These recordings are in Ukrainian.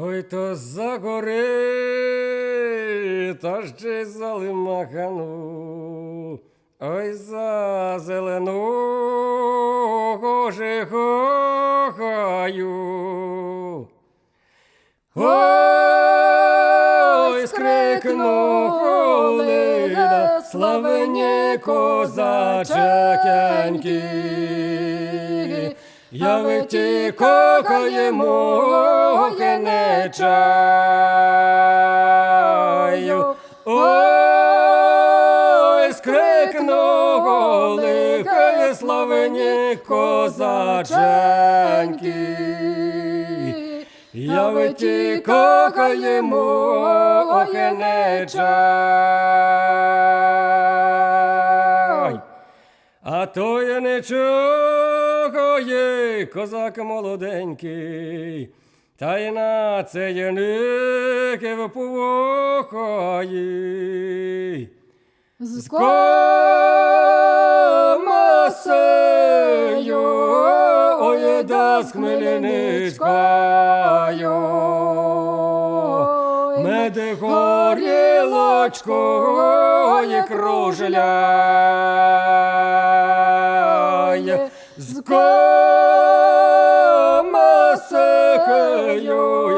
Ой то за гори, та ще за лимахану, ой за зелену кожихаю. Ой, скрикну холида, славені козачекеньки. Я виті кохаємо, не чаю. Ой, скрикну голихає славені козаченьки. Я виті кохаємо, ох, не. А то я не чогає, козак молоденький, та й на це яники випухає. З Комасею, ой, да з Хмельницькою. Меди горілочкою кружляє. З Комасею,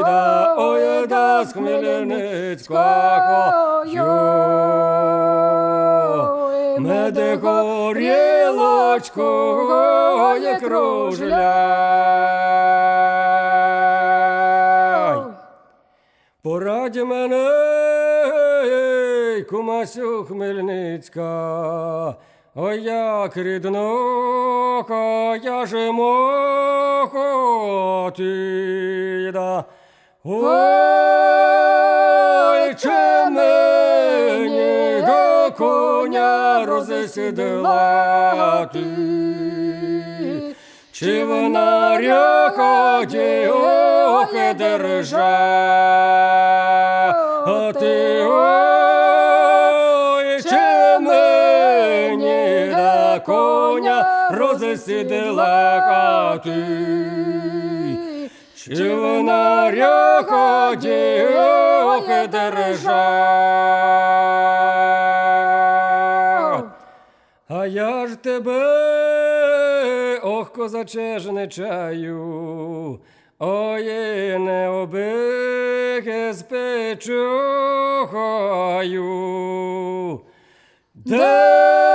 да, ой, да з Хмельницькою. Меди горілочкою кружляй. Пораді мене, кумасю Хмельницька, ой, як ріднока, я ж мохотіда. Ой, чи мені до коня розсідати? Чи вона ряхаті ох держати? Коня розсідати? Чи вона ряхаті ох держать? А я ж тебе, ох, козаче ж не чаю, ой, не обиги спечухаю. Держи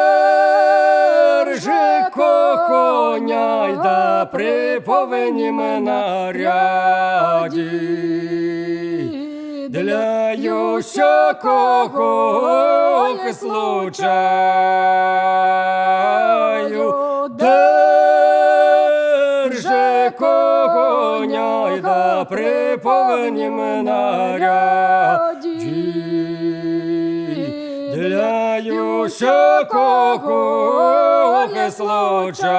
коня й да при повинні наряді. Для усякого случаю держи коня й да при повиннім наряді. Для усякого случаю